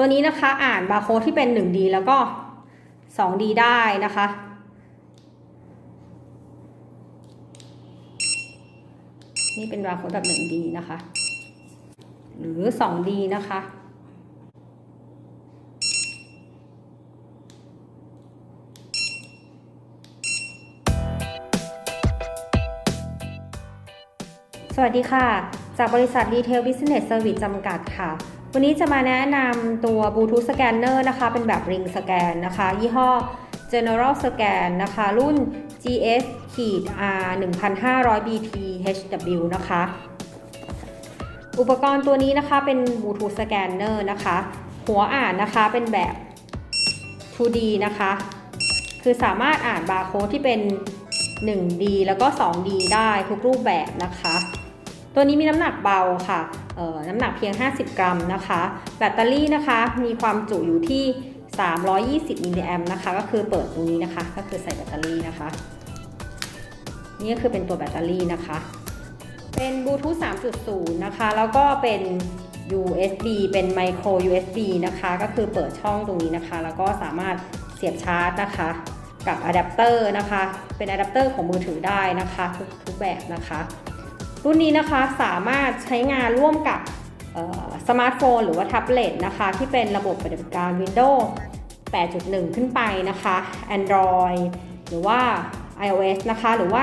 ตัวนี้นะคะอ่านบาร์โค้ดที่เป็น 1D แล้วก็ 2D ได้นะคะ นี่เป็นบาร์โค้ดแบบ 1D นะคะ หรือ 2D นะคะสวัสดีค่ะ จากบริษัท Retail Business Service จำกัดค่ะ วันนี้จะมาแนะนำตัว Bluetooth Scanner นะคะ เป็นแบบ Ring Scan นะคะ ยี่ห้อ General Scan นะคะ รุ่น GS R 1500 BT HW นะคะ อุปกรณ์ตัวนี้นะคะเป็น Bluetooth Scanner นะคะ หัวอ่านนะคะเป็นแบบ 2D นะคะ คือสามารถอ่านบาร์โค้ดที่เป็น 1D แล้วก็ 2D ได้ทุกรูปแบบนะคะ ตัวนี้มีน้ำหนักเบาค่ะน้ำหนักเพียง 50 กรัมนะคะ แบตเตอรี่นะคะมีความจุอยู่ที่ 320 มิลลิแอมนะคะ ก็คือเปิดตรงนี้นะคะ ก็คือใส่แบตเตอรี่นะคะ นี่ก็คือเป็นตัวแบตเตอรี่นะคะ เป็นบลูทูธ 3.0 นะคะ แล้วก็เป็น USB เป็น micro USB นะคะ ก็คือเปิดช่องตรงนี้นะคะ แล้วก็สามารถเสียบชาร์จนะคะ กับอะแดปเตอร์นะคะ เป็นอะแดปเตอร์ของมือถือได้นะคะ ทุกทุกแบบนะคะ รุ่นนี้นะคะสามารถใช้งานร่วมกับสมาร์ทโฟนหรือว่าแท็บเล็ตนะคะ ที่เป็นระบบปฏิบัติการ Windows 8.1 ขึ้นไปนะคะ Android หรือว่า iOS นะคะ หรือว่า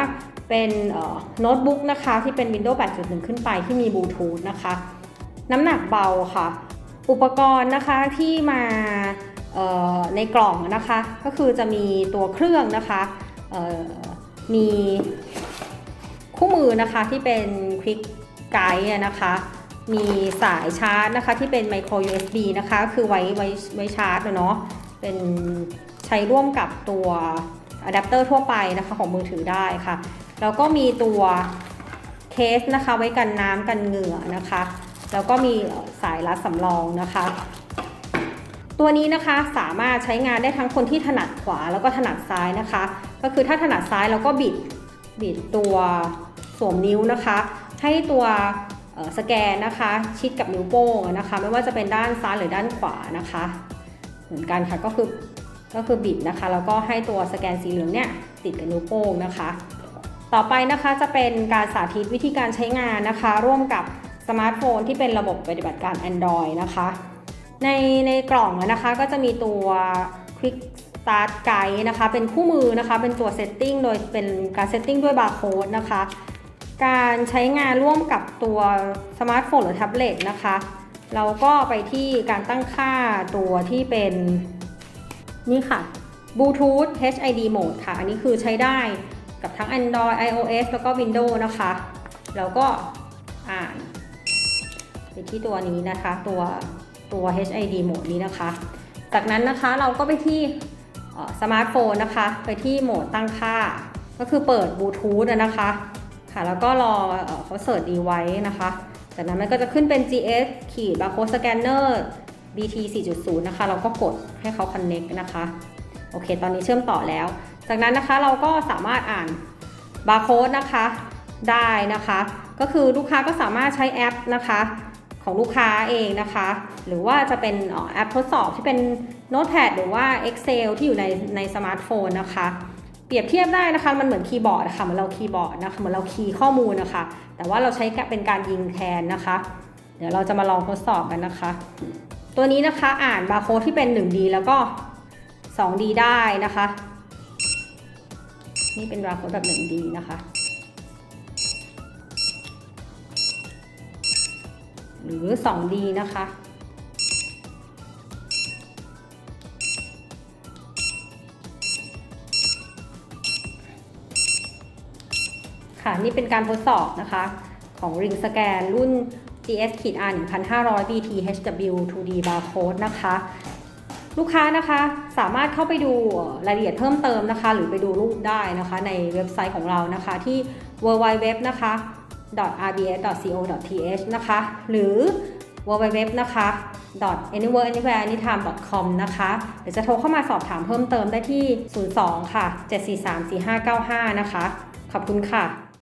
เป็นโน้ตบุ๊กนะคะที่เป็น Windows 8.1 ขึ้นไปที่มีบลูทูธนะคะ น้ำหนักเบาค่ะ อุปกรณ์นะคะที่มาในกล่องนะคะ ก็คือจะมีตัวเครื่องนะคะมี คู่มือนะคะที่เป็นคลิกไกด์นะคะ มีสายชาร์จนะคะที่เป็นไมโคร USB นะคะคือไว้ไว้ไว้ชาร์จเนาะเป็นใช้ร่วมกับตัวอะแดปเตอร์ทั่วไปนะคะของมือถือได้ค่ะ แล้วก็มีตัวเคสนะคะไว้กันน้ำกันเหงื่อนะคะ แล้วก็มีสายรัดสำรองนะคะ ตัวนี้นะคะสามารถใช้งานได้ทั้งคนที่ถนัดขวาแล้วก็ถนัดซ้ายนะคะ ก็คือถ้าถนัดซ้ายเราก็บิดบิดตัว สวมนิ้วนะคะ ให้ตัวสแกนนะคะ ชิดกับนิ้วโป้งนะคะ ไม่ว่าจะเป็นด้านซ้ายหรือด้านขวานะคะ เหมือนกันค่ะก็คือก็คือบิดนะคะ แล้วก็ให้ตัวสแกนสีเหลืองเนี่ยติดกับนิ้วโป้งนะคะ ต่อไปนะคะจะเป็นการสาธิตวิธีการใช้งานนะคะ ร่วมกับสมาร์ทโฟนที่เป็นระบบปฏิบัติการ Android นะคะ ในในกล่องนะคะก็จะมีตัว Quick Start Guide นะคะ เป็นคู่มือนะคะ เป็นตัว Setting โดยเป็นการ Setting ด้วยบาร์โค้ดนะคะ การใช้งานร่วมกับตัวสมาร์ทโฟนหรือแท็บเล็ตนะคะ เราก็ไปที่การตั้งค่าตัวที่เป็นนี่ค่ะ Bluetooth HID Mode ค่ะ อันนี้คือใช้ได้กับทั้ง Android iOS แล้วก็ Windows นะคะ แล้วก็อ่านไปที่ตัวนี้นะคะตัวตัว HID Mode นี้นะคะ จากนั้นนะคะเราก็ไปที่สมาร์ทโฟนนะคะ ไปที่โหมดตั้งค่า ก็คือเปิดบลูทูธนะคะ ค่ะ แล้วก็รอเขาเสิร์ชดีไว้นะคะ จากนั้นมันก็จะขึ้นเป็น GS ขีดบาร์โค้ดสแกนเนอร์ BT 4.0 นะคะ เราก็กดให้เขา connect นะคะ โอเค ตอนนี้เชื่อมต่อแล้ว จากนั้นนะคะเราก็สามารถอ่านบาร์โค้ดนะคะได้นะคะ ก็คือลูกค้าก็สามารถใช้แอปนะคะของลูกค้าเองนะคะ หรือว่าจะเป็นแอปทดสอบที่เป็น Notepad หรือว่า Excel ที่อยู่ในในสมาร์ทโฟนนะคะ เปรียบเทียบได้นะคะ มันเหมือนคีย์บอร์ดนะคะเหมือนเราคีย์บอร์ดนะคะเหมือนเราคีย์ข้อมูลนะคะ แต่ว่าเราใช้เป็นการยิงแทนนะคะ เดี๋ยวเราจะมาลองทดสอบกันนะคะ ตัวนี้นะคะอ่านบาร์โค้ดที่เป็น 1D แล้วก็ 2D ได้นะคะ นี่เป็นบาร์โค้ดแบบ 1D นะคะหรือ 2D นะคะ ค่ะ นี่เป็นการทดสอบนะคะของ Ring Scan รุ่น GS R 1500 BT HW 2D barcode นะคะ ลูกค้านะคะสามารถเข้าไปดูรายละเอียดเพิ่มเติมนะคะ หรือไปดูรูปได้นะคะในเว็บไซต์ของเรานะคะที่ www นะคะ rbs.co.th นะคะ หรือ www นะคะ anywhere anywhere anytime com นะคะเดี๋ยวจะโทรเข้ามาสอบถามเพิ่มเติมได้ที่ 02 ค่ะ 743 4595 นะคะ ขอบคุณค่ะ